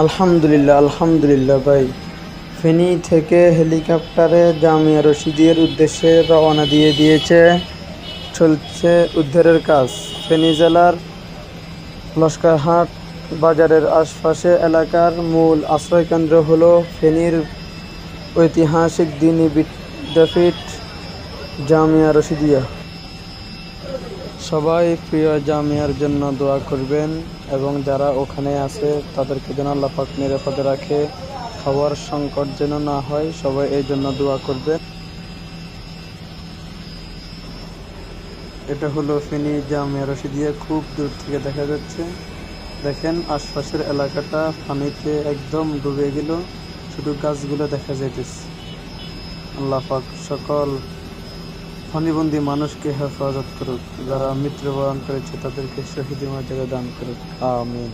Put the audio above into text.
আলহামদুলিল্লাহ আলহামদুলিল্লাহ ভাই। ফেনী থেকে হেলিকপ্টারে জামিয়া রশিদিয়ার উদ্দেশ্যে রওনা দিয়ে দিয়েছে, চলছে উদ্ধারের কাজ। ফেনী জেলার লস্করহাট বাজারের আশপাশে এলাকার মূল আশ্রয়কেন্দ্র হলো ফেনীর ঐতিহাসিক দিনী বিদ্যাপীঠ জামিয়া রশিদিয়া। সবাই প্রিয় জামিয়ার জন্য দোয়া করবেন এবং যারা ওখানে আছে, তাদেরকে যেন আল্লাহ পাক নিরাপদে রাখে। খাবার সংকট যেন না হয়, সবাই এই জন্য দোয়া করবেন। এটা হলো ফেনী জামিয়া রশিদিয়া, খুব দূর থেকে দেখা যাচ্ছে। দেখেন, আশপাশের এলাকাটা পানিতে একদম ডুবে গেল। শুধু গাছগুলো দেখা যাইতেছে। আল্লাহ পাক সকল ফণিবন্দি মানুষকে হেফাজত করুক যারা মৃত্যুবরণ করেছে তাদেরকে শহীদ মর্যাদা দান করুক। আমিন।